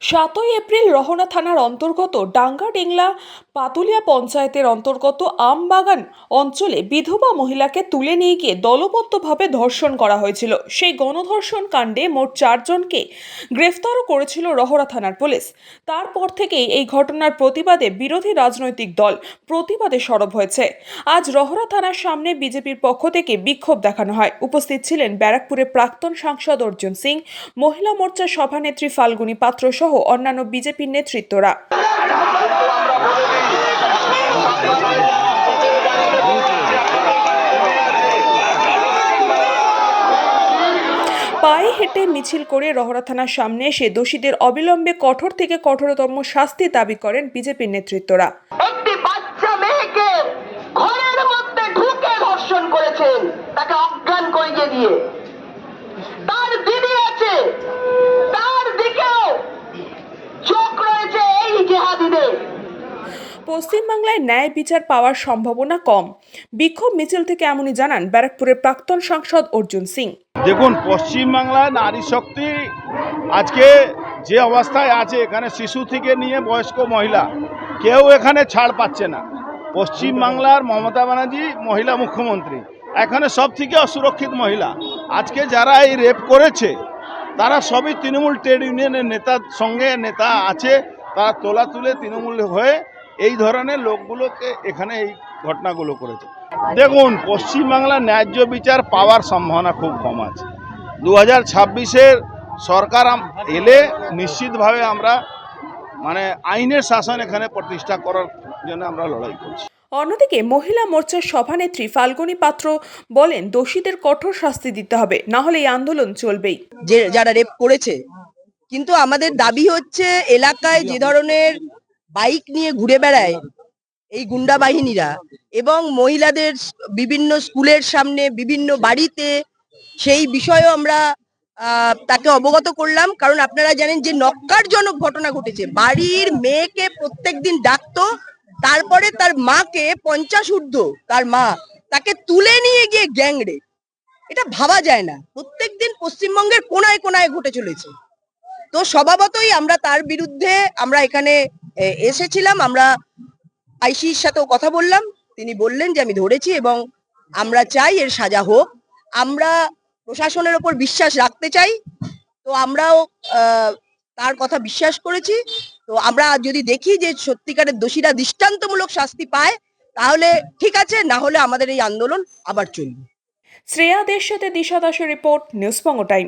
সাতই এপ্রিল রহনা থানার অন্তর্গত ডাঙ্গাডিংলা পাতুলিয়া পঞ্চায়েতের অন্তর্গত আমবাগান অঞ্চলে বিধবা মহিলাকে তুলে নিয়ে গিয়ে দলবদ্ধভাবে ধর্ষণ করা হয়েছিল। সেই গণধর্ষণ কাণ্ডে মোট চারজনকে গ্রেফতারও করেছিল রহরা থানার পুলিশ। তারপর থেকেই এই ঘটনার প্রতিবাদে বিরোধী রাজনৈতিক দল প্রতিবাদে সরব হয়েছে। আজ রহরা থানার সামনে বিজেপির পক্ষ থেকে বিক্ষোভ দেখানো হয়। উপস্থিত ছিলেন ব্যারাকপুরের প্রাক্তন সাংসদ অর্জুন সিং, মহিলা মোর্চার সভানেত্রী ফাল্গুনী পাত্র সহ অন্যান্য বিজেপির নেতৃত্বরা। পায়ে হেঁটে মিছিল করে রহরা থানার সামনে এসে দোষীদের অবিলম্বে কঠোর থেকে কঠোরতম শাস্তি দাবি করেন বিজেপির নেতৃত্বরা। পশ্চিমবাংলায় ন্যায় বিচার পাওয়ার সম্ভাবনা কম। বিক্ষোভ মিছিল থেকে এমনই জানান ব্যারাকপুরের প্রাক্তন সাংসদ অর্জুন সিং। দেখুন, পশ্চিমবাংলায় নারী শক্তি আজকে যে অবস্থায় আছে, এখানে শিশু থেকে নিয়ে বয়স্ক মহিলা, কেউ এখানে ছাড় পাচ্ছে না। পশ্চিমবাংলার মমতা ব্যানার্জি মহিলা মুখ্যমন্ত্রী, এখানে সব থেকে অসুরক্ষিত মহিলা। আজকে যারা এই রেপ করেছে, তারা সবই তৃণমূল ট্রেড ইউনিয়নের নেতার সঙ্গে নেতা আছে, তারা তোলা তুলে তৃণমূল হয়ে এই ধরনের লোকগুলোকে এখানে এই ঘটনাগুলো করেছে। দেখুন পশ্চিমবাংলার ন্যায্য বিচার পাওয়ার সম্ভাবনা খুব কম আছে। দু হাজার ছাব্বিশের সরকার এলে নিশ্চিতভাবে আমরা মানে আইনের শাসন এখানে প্রতিষ্ঠা করার জন্য আমরা লড়াই করছি। অন্যদিকে মহিলা মোর্চার সভানেত্রী ফাল্গুনী পাত্র বলেন দোষীদের কঠোর শাস্তি দিতে হবে না হলে এই আন্দোলন চলবেই। যে যারা রেপ করেছে কিন্তু আমাদের দাবি হচ্ছে এলাকায় যে ধরনের বাইক নিয়ে ঘুরে বেড়ায় এই গুন্ডা বাহিনীরা এবং মহিলাদের বিভিন্ন স্কুলের সামনে বিভিন্ন বাড়িতে, সেই বিষয়েও আমরা তাকে অবগত করলাম। কারণ আপনারা জানেন যে নক্কারজনক ঘটনা ঘটেছে। বাড়ির মেয়েকে প্রত্যেক দিন ডাকতো, তারপরে তার মাকে পঞ্চাশ ঊর্ধ্ব, তার মা, তাকে তুলে নিয়ে গিয়ে গ্যাংরে এটা ভাবা যায় না। প্রত্যেকদিন পশ্চিমবঙ্গের কোনায় কোনায় ঘটে চলেছে। তো স্বভাবতই আমরা তার বিরুদ্ধে আমরা এখানে এসেছিলাম, আমরা আইসির সাথেও কথা বললাম। তিনি বললেন যে, আমি ধরেছি এবং আমরা চাই এর সাজা হোক। আমরা প্রশাসনের ওপর বিশ্বাস রাখতে চাই। তো আমরাও তার কথা বিশ্বাস করেছি। তো আমরা যদি দেখি যে, সত্যিকারের দোষীরা দৃষ্টান্তমূলক শাস্তি পায়, তাহলে ঠিক আছে, না হলে আমাদের এই আন্দোলন আবার চলবে। শ্রেয়া দের সাথে দিশা দাসের রিপোর্ট, নিউজ টাইম।